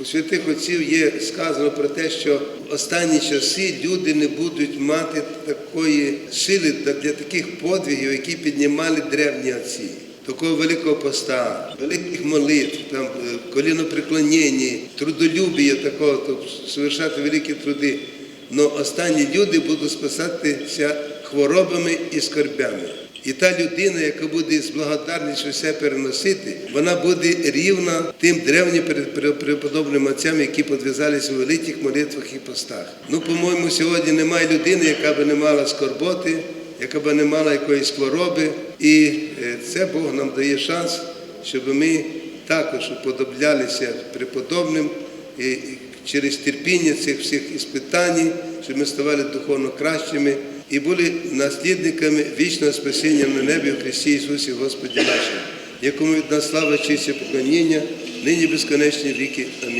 У святих отців є сказано про те, що в останні часи люди не будуть мати такої сили для таких подвигів, які піднімали древні отці. Такого великого поста, великих молитв, там е, трудолюбія такого, тобто совершати великі труди. Но останні люди будуть спасатися хворобами і скорбями. І та людина, яка буде з благодарністю все переносити, вона буде рівна тим древнім преподобним отцям, які підв'язалися у великих молитвах і постах. Ну, по-моєму, сьогодні немає людини, яка би не мала скорботи, яка би не мала якоїсь хвороби. І е, це Бог нам дає шанс, щоб ми також уподоблялися преподобним і через терпіння цих всіх іспитань, щоб ми ставали духовно кращими і були наслідниками вічного спасіння на небі в Христі Ісусі Господі нашому, якому від нас слава, честь і поклоніння, нині безконечні віки. Амінь.